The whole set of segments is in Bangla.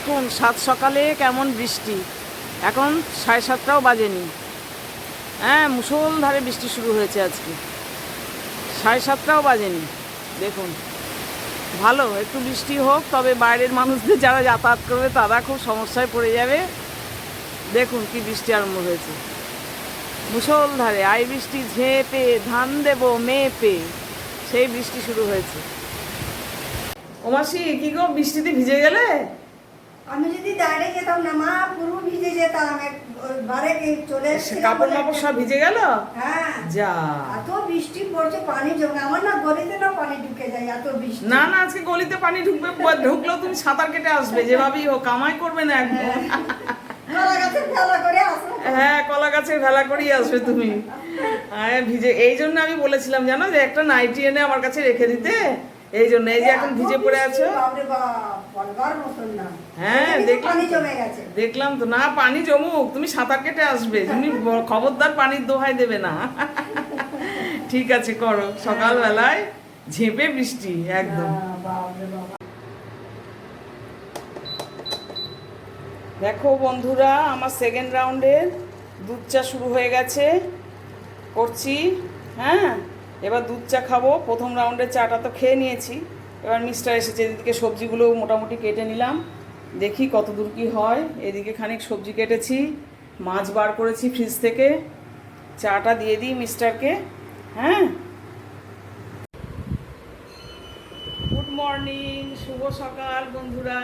দেখুন, সাত সকালে কেমন বৃষ্টি। এখন সাড়ে সাতটাও বাজেনি। হ্যাঁ মুষলধারে বৃষ্টি শুরু হয়েছে আজকে। সাড়ে সাতটাও বাজেনি, দেখুন। ভালো, একটু বৃষ্টি হোক, তবে বাইরের মানুষদের যারা যাতায়াত করবে, তারা খুব সমস্যায় পড়ে যাবে। দেখুন কি বৃষ্টি আরম্ভ হয়েছে। মুষলধারে, আই বৃষ্টি ঝেঁপে, ধান দেবো মেপে, সেই বৃষ্টি শুরু হয়েছে। ওমাসি, কি গো, বৃষ্টিতে ভিজে গেলে? আমি যদি দাঁড়িয়ে যেতাম না মা পুরো ভিজে যেতাম বারে চলে এসেছিলাম কাপড় মাপড় সব ভিজে গেল? হ্যাঁ। যা। এত বৃষ্টি পড়ছে পানি জমে আমার না গলিতে না পানি ঢুকে যায় এত বৃষ্টি। না না আজকে গলিতে পানি ঢুকবে ঢুকলেও তুমি সাঁতার কেটে আসবে যেভাবেই হোক কামাই করবে না একদম। কলা গাছের খেলা করে আসো হ্যাঁ কলা গাছের ভেলা করেই আসবে তুমি। হ্যাঁ ভিজে। এই জন্য আমি বলেছিলাম জানো যে একটা নাইটি এনে আমার কাছে রেখে দিতে। এই জন্য এই যে এখন ভিজে পড়ে আছো? হ্যাঁ, দেখলাম দেখলাম তো না পানি জমুক তুমি সাঁতার কেটে আসবে তুমি খবরদার পানির দোহাই দেবে না। ঠিক আছে করো সকালবেলায় ঝেঁপে বৃষ্টি একদম। দেখো বন্ধুরা আমার সেকেন্ড রাউন্ডের দুধ চা শুরু হয়ে গেছে। করছি হ্যাঁ? এবার দুধ চা খাব। প্রথম রাউন্ডের চাটা তো খেয়ে নিয়েছি। এবার মিস্টার এসেছে, এদিকে সবজিগুলো মোটামুটি কেটে নিলাম। দেখি কত দূর কী হয়। এদিকে খানিক সবজি কেটেছি, মাছ বার করেছি ফ্রিজ থেকে। চাটা দিয়ে দিই মিস্টারকে হ্যাঁ? গুড মর্নিং শুভ সকাল বন্ধুরা।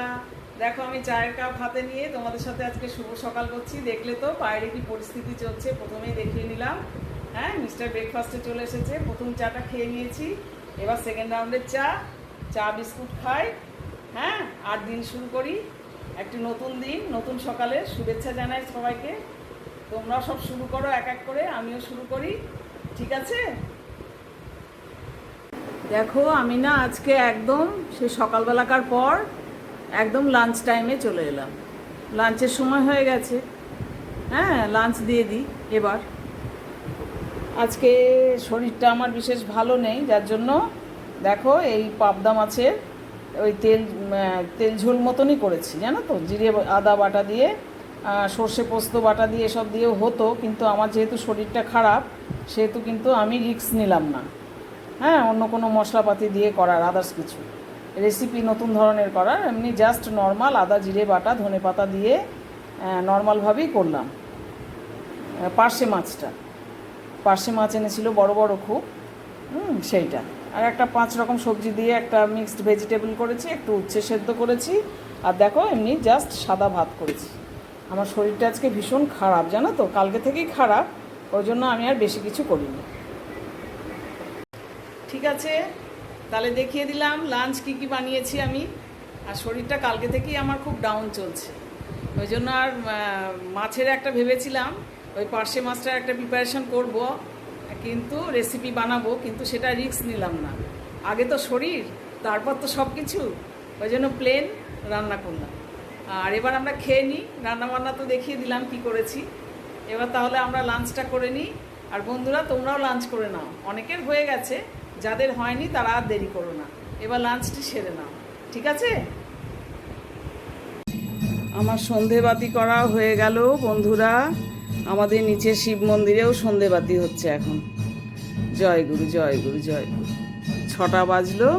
দেখো আমি চায়ের কাপ হাতে নিয়ে তোমাদের সাথে আজকে শুভ সকাল করছি। দেখলে তো বাইরে কি পরিস্থিতি চলছে, প্রথমেই দেখিয়ে নিলাম। হ্যাঁ মিস্টার ব্রেকফাস্টে চলে এসেছে। প্রথম চাটা খেয়ে নিয়েছি। এবার সেকেন্ড রাউন্ডের চা চা, বিস্কুট খাই। হ্যাঁ আর দিন শুরু করি। একটি নতুন দিন, নতুন সকালে শুভেচ্ছা জানাই সবাইকে। তোমরা সব শুরু করো এক এক করে, আমিও শুরু করি। ঠিক আছে? দেখো, আমি না আজকে একদম সে সকালবেলাকার পর একদম লাঞ্চ টাইমে চলে এলাম। লাঞ্চের সময় হয়ে গেছে। হ্যাঁ লাঞ্চ দিয়ে দিই, এবার। আজকে শরীরটা আমার বিশেষ ভালো নেই, যার জন্য দেখো এই পাবদা মাছের ওই তেল তেল ঝোল মতনই করেছি, জানো তো? জিরে আদা বাটা দিয়ে সর্ষে পোস্ত বাটা দিয়ে সব দিয়েও হতো, কিন্তু আমার যেহেতু শরীরটা খারাপ, সেহেতু কিন্তু আমি রিক্স নিলাম না। হ্যাঁ অন্য কোনো মশলাপাতি দিয়ে করার আদার্স কিছু। রেসিপি নতুন ধরনের করার, এমনি জাস্ট নর্মাল আদা, জিরে, বাটা ধনে পাতা দিয়ে নর্মালভাবেই করলাম। পার্শে মাছটা। পার্শে মাছ এনেছিল, বড় বড় খুব। হুম, সেইটা। আর একটা পাঁচ রকম সবজি দিয়ে একটা মিক্সড ভেজিটেবল করেছি, একটু উচ্ছে সেদ্ধ করেছি। আর দেখো, এমনি জাস্ট সাদা ভাত করেছি। আমার শরীরটা আজকে ভীষণ খারাপ, জানো তো? কালকে থেকেই খারাপ, ওই জন্য আমি আর বেশি কিছু করিনি। ঠিক আছে, তাহলে দেখিয়ে দিলাম লাঞ্চ কি কি বানিয়েছি আমি। আর শরীরটা কালকে থেকেই আমার খুব ডাউন চলছে। ওই জন্য আর মাছের একটা ভেবেছিলাম ওই পার্শে মাছটার একটা প্রিপারেশন করব, কিন্তু রেসিপি বানাবো, কিন্তু সেটা রিস্ক নিলাম না। আগে তো শরীর, তারপর তো সব কিছু ওই জন্য প্লেন রান্না করলাম। আর এবার আমরা খেয়ে নিই রান্না বান্না তো দেখিয়ে দিলাম কি করেছি। এবার তাহলে আমরা লাঞ্চটা করে নিই। আর বন্ধুরা, তোমরাও লাঞ্চ করে নাও। অনেকের হয়ে গেছে, যাদের হয়নি তারা আর দেরি করো না। এবার লাঞ্চটি সেরে নাও। ঠিক আছে? আমার সন্ধেবাতি করা হয়ে গেল, বন্ধুরা। আমাদের নিচে শিব মন্দিরেও সন্ধেবাতি হচ্ছে এখন। জয় গুরু জয় গুরু জয় গুরু। ছটা বাজলো।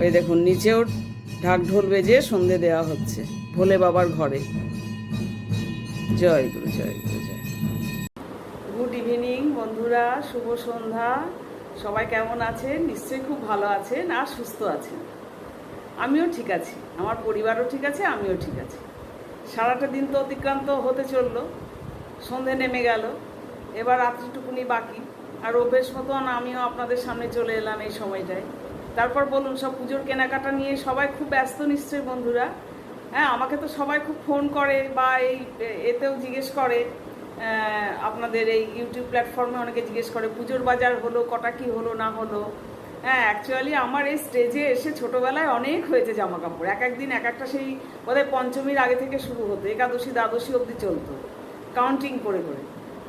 ওই দেখুন, নিচেও ঢাক ঢোল বেজে সন্ধে দেওয়া হচ্ছে, ভোলে বাবার ঘরে। জয় গুরু জয় গুরু, জয় গুড ইভিনিং বন্ধুরা, শুভ সন্ধ্যা। সবাই কেমন আছেন? নিশ্চয়ই খুব ভালো আছেন আর সুস্থ আছেন। আমিও ঠিক আছি, আমার পরিবারও ঠিক আছে, আমিও ঠিক আছি। সারাটা দিন তো অতিক্রান্ত হতে চলল। সন্ধে নেমে গেল। এবার রাত্রিটুকুনি বাকি। আর অভ্যেস মতন আমিও আপনাদের সামনে চলে এলাম এই সময়টায়। তারপর বলুন, সব পুজোর কেনাকাটা নিয়ে সবাই খুব ব্যস্ত নিশ্চয়ই বন্ধুরা। হ্যাঁ আমাকে তো সবাই খুব ফোন করে বা এই, এতেও জিজ্ঞেস করে। আপনাদের এই ইউটিউব প্ল্যাটফর্মে অনেকে জিজ্ঞেস করে, পুজোর বাজার হলো, কটা কি হলো, না হলো? হ্যাঁ অ্যাকচুয়ালি আমার এই স্টেজে এসে ছোটোবেলায় অনেক হয়েছে জামা কাপড় এক একদিন এক একটা সেই বোধহয় পঞ্চমীর আগে থেকে শুরু হতো, একাদশী দ্বাদশী অবধি চলতো। কাউন্টিং করে করে।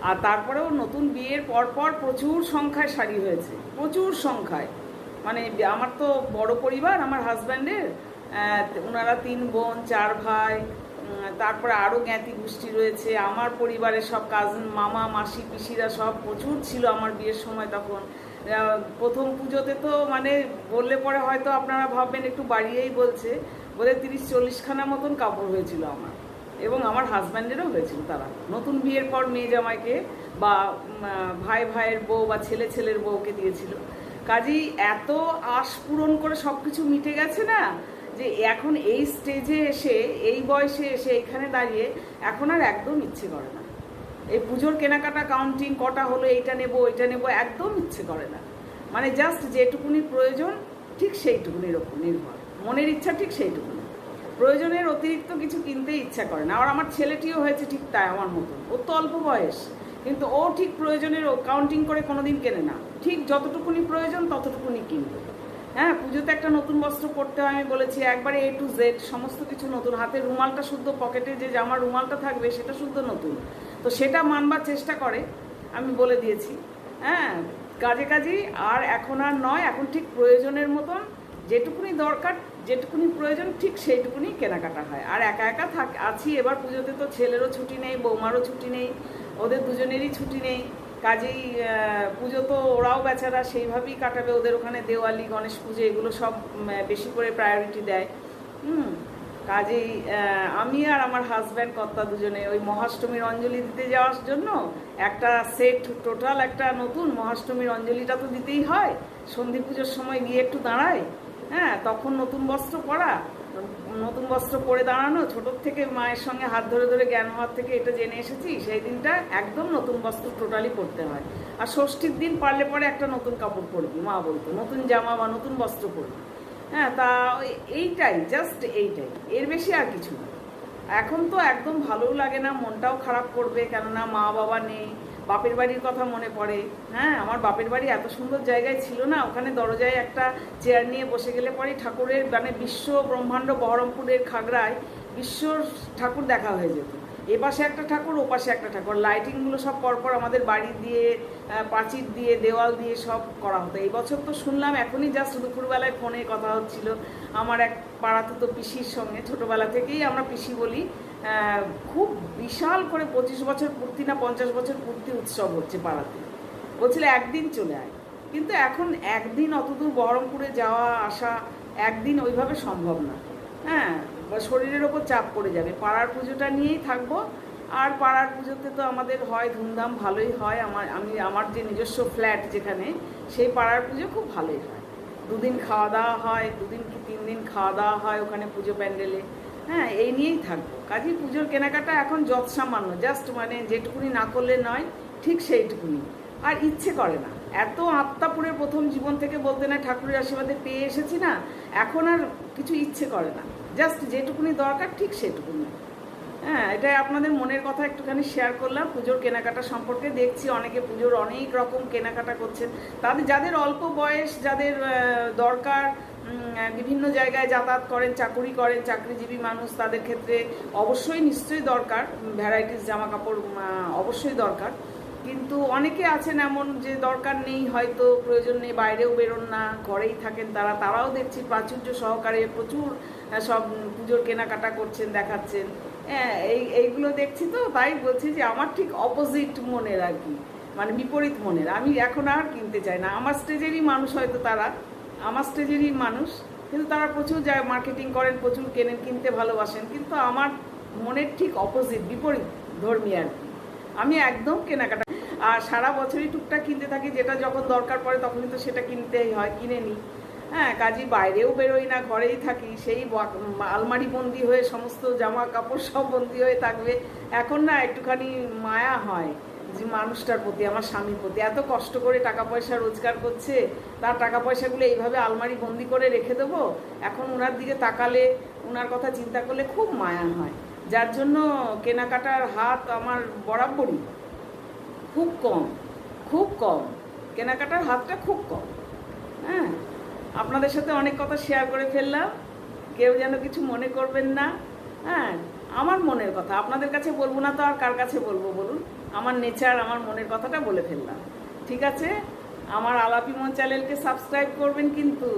আর তারপরেও নতুন বিয়ের পর পর প্রচুর সংখ্যায় শাড়ি হয়েছে, প্রচুর সংখ্যায়। মানে আমার তো বড় পরিবার, আমার হাজব্যান্ডের ওনারা তিন বোন, চার ভাই তারপরে আরও জ্ঞাতি গোষ্ঠী রয়েছে। আমার পরিবারের সব কাজিন মামা, মাসি, পিসিরা সব প্রচুর ছিল আমার বিয়ের সময় তখন। প্রথম পুজোতে তো মানে বললে পরে হয়তো আপনারা ভাববেন একটু বাড়িয়েই বলছে, বলে তিরিশ চল্লিশখানা মতন কাপড় হয়েছিল আমার। এবং আমার হাজব্যান্ডেরও হয়েছিল তারা। নতুন বিয়ের পর মেয়ে জামাইকে বা ভাই ভাইয়ের বউ বা ছেলে ছেলের বউকে দিয়েছিল। কাজেই এত আশ পূরণ করে সব কিছু মিটে গেছে না, যে এখন এই স্টেজে এসে, এই বয়সে এসে এখানে দাঁড়িয়ে এখন আর একদম ইচ্ছে করে না। এই পুজোর কেনাকাটা কাউন্টিং কটা হলো, এইটা নেব, ওইটা নেব, একদম ইচ্ছে করে না। মানে জাস্ট যেটুকুনি প্রয়োজন, ঠিক সেইটুকুনির ওপর নির্ভর। মনের ইচ্ছা, ঠিক সেইটুকুনি। প্রয়োজনের অতিরিক্ত কিছু কিনতে ইচ্ছা করে না। আর আমার ছেলেটিও হয়েছে ঠিক তাই আমার মতন ও তো অল্প বয়স, কিন্তু ও ঠিক প্রয়োজনের কাউন্টিং করে কোনোদিন কেনে না। ঠিক যতটুকুনি প্রয়োজন, ততটুকুনি কিনবে। হ্যাঁ পুজোতে একটা নতুন বস্ত্র পরতে হয়, আমি বলেছি, একবারে এ টু জেড সমস্ত কিছু নতুন। হাতে রুমালটা শুদ্ধ পকেটে যে জামার রুমালটা থাকবে, সেটা শুদ্ধ নতুন। তো সেটা মানবার চেষ্টা করে, আমি বলে দিয়েছি। হ্যাঁ কাজে কাজেই, আর এখন আর নয়, এখন ঠিক প্রয়োজনের মতন যেটুকুনি দরকার যেটুকুনি প্রয়োজন, ঠিক সেইটুকুনি কেনাকাটা হয়। আর একা একা থাক আছি, এবার পুজোতে তো ছেলেরও ছুটি নেই, বৌমারও ছুটি নেই, ওদের দুজনেরই ছুটি নেই। কাজেই পুজো তো ওরাও বেচারা, সেইভাবেই কাটাবে ওদের ওখানে দেওয়ালি, গণেশ পুজো, এগুলো সব বেশি করে প্রায়োরিটি দেয়। হুম, কাজেই আমি আর আমার হাজব্যান্ড কর্তা দুজনে ওই মহাষ্টমীর অঞ্জলি দিতে যাওয়ার জন্য একটা সেট টোটাল একটা নতুন মহাষ্টমীর অঞ্জলিটা তো দিতেই হয়। সন্ধি পুজোর সময় গিয়ে একটু দাঁড়ায় হ্যাঁ তখন নতুন বস্ত্র পরা, নতুন বস্ত্র পরে দাঁড়ানো, ছোটোর থেকে মায়ের সঙ্গে হাত ধরে ধরে জ্ঞান হওয়ার থেকে এটা জেনে এসেছি, সেই দিনটা একদম নতুন বস্ত্র টোটালি পরতে হয়। আর ষষ্ঠীর দিন পারলে পরে একটা নতুন কাপড় পরবি, মা বলতো, নতুন জামা বা নতুন বস্ত্র পরবি। হ্যাঁ তা এইটাই জাস্ট এইটাই, এর বেশি আর কিছু না। এখন তো একদম ভালোও লাগে না, মনটাও খারাপ করবে, কেননা মা বাবা নেই বাপের বাড়ির কথা মনে পড়ে। হ্যাঁ আমার বাপের বাড়ি এত সুন্দর জায়গায় ছিল না। ওখানে দরজায় একটা চেয়ার নিয়ে বসে গেলে পরে ঠাকুরের মানে বিশ্ব ব্রহ্মাণ্ড বহরমপুরের খাগড়ায় বিশ্ব ঠাকুর দেখা হয়ে যেত। এ পাশে একটা ঠাকুর, ও পাশে একটা ঠাকুর। লাইটিংগুলো সব পরপর আমাদের বাড়ি দিয়ে প্রাচীর দিয়ে, দেওয়াল দিয়ে সব করা হতো। এই বছর তো শুনলাম এখনই জাস্ট দুপুরবেলায় ফোনে কথা হচ্ছিল। আমার এক পাড়াতে তো পিসির সঙ্গে। ছোটোবেলা থেকেই আমরা পিসি বলি। খুব বিশাল করে পঁচিশ বছর পূর্তি না পঞ্চাশ বছর পূর্তি উৎসব হচ্ছে পাড়াতে। বলছিল একদিন চলে আয়। কিন্তু এখন একদিন অতদূর বহরমপুরে যাওয়া, আসা একদিন ওইভাবে সম্ভব না। হ্যাঁ শরীরের ওপর চাপ পড়ে যাবে। পাড়ার পুজোটা নিয়েই থাকব। আর পাড়ার পুজোতে তো আমাদের হয়, ধুমধাম ভালোই হয়। আমার, আমি, আমার যে নিজস্ব ফ্ল্যাট যেখানে, সেই পাড়ার পুজো খুব ভালোই হয়। দুদিন খাওয়া দাওয়া হয়, দুদিন কি তিন দিন খাওয়া দাওয়া হয় ওখানে পুজো প্যান্ডেলে। হ্যাঁ এই নিয়েই থাকব। কাজেই পুজোর কেনাকাটা এখন যৎ সামান্য জাস্ট মানে যেটুকুনি না করলে নয়, ঠিক সেইটুকুনি। আর ইচ্ছে করে না। এত আত্মাপুরের প্রথম জীবন থেকে বলতে না ঠাকুরের আশীর্বাদে পেয়ে এসেছি না, এখন আর কিছু ইচ্ছে করে না। জাস্ট যেটুকুনি দরকার, ঠিক সেটুকুনি। হ্যাঁ এটাই আপনাদের মনের কথা একটুখানি শেয়ার করলাম। পুজোর কেনাকাটা সম্পর্কে দেখছি, অনেকে পুজোর অনেক রকম কেনাকাটা করছেন। তাদের, যাদের অল্প বয়স, যাদের দরকার বিভিন্ন জায়গায় যাতায়াত করেন, চাকুরি করেন, চাকরিজীবী মানুষ তাদের ক্ষেত্রে অবশ্যই নিশ্চয়ই দরকার ভ্যারাইটিস জামা কাপড় অবশ্যই দরকার। কিন্তু অনেকে আছেন এমন যে দরকার নেই, হয়তো প্রয়োজন নেই, বাইরেও বেরোন না, ঘরেই থাকেন তারা, তারাও দেখছি প্রাচুর্য সহকারে প্রচুর সব পুজোর কেনাকাটা করছেন, দেখাচ্ছেন। হ্যাঁ এই, এইগুলো দেখছি তো, তাই বলছি যে আমার ঠিক অপোজিট মনের আর কি মানে বিপরীত মনের। আমি এখন আর কিনতে চাই না, আমার স্টেজেরই মানুষ হয়তো তারা। আমার স্টেজেরই মানুষ, কিন্তু তারা প্রচুর যায় মার্কেটিং করেন, প্রচুর কেনেন, কিনতে ভালোবাসেন, কিন্তু আমার মনের ঠিক অপোজিট বিপরীত ধর্মী আর কি। আমি একদম কেনাকাটা, আর সারা বছরই টুকটাক কিনতে থাকি, যেটা যখন দরকার পড়ে তখনই তো সেটা কিনতেই হয়, কিনে নিই। হ্যাঁ কাজী বাইরেও বেরোই না, ঘরেই থাকি, সেই আলমারি বন্দি হয়ে সমস্ত জামা কাপড় সব বন্দি হয়ে থাকবে। এখন না, একটুখানি মায়া হয়। যে মানুষটার প্রতি, আমার স্বামীর প্রতি। এত কষ্ট করে টাকা পয়সা রোজগার করছে, তার টাকা পয়সাগুলো এইভাবে আলমারি বন্দি করে রেখে দেবো, এখন ওনার দিকে তাকালে, ওনার কথা চিন্তা করলে খুব মায়া হয়। যার জন্য কেনাকাটার হাত আমার বরাবরই, খুব কম খুব কম। কেনাকাটার হাতটা খুব কম হ্যাঁ? আপনাদের সাথে অনেক কথা শেয়ার করে ফেললাম, কেউ যেন কিছু মনে করবেন না হ্যাঁ? আমার মনের কথা, আপনাদের কাছে বলব না তো আর কার কাছে বলব বলুন? আমার নেচার, আমার মনের কথাটা বলে ফেললাম। ঠিক আছে? আমার আলাপি মন চ্যানেলকে সাবস্ক্রাইব করবেন কিন্তু,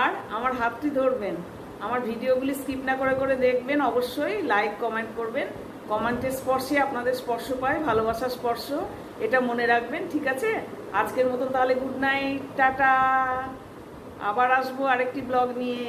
আর আমার হাতটি ধরবেন। আমার ভিডিওগুলি স্কিপ না করে করে দেখবেন, অবশ্যই লাইক, কমেন্ট করবেন। কমেন্টের স্পর্শে আপনাদের স্পর্শ পায়, ভালোবাসার স্পর্শ, এটা মনে রাখবেন, ঠিক আছে? আজকের মতন তাহলে গুড নাইট, টাটা। আবার আসব আরেকটি ব্লগ নিয়ে।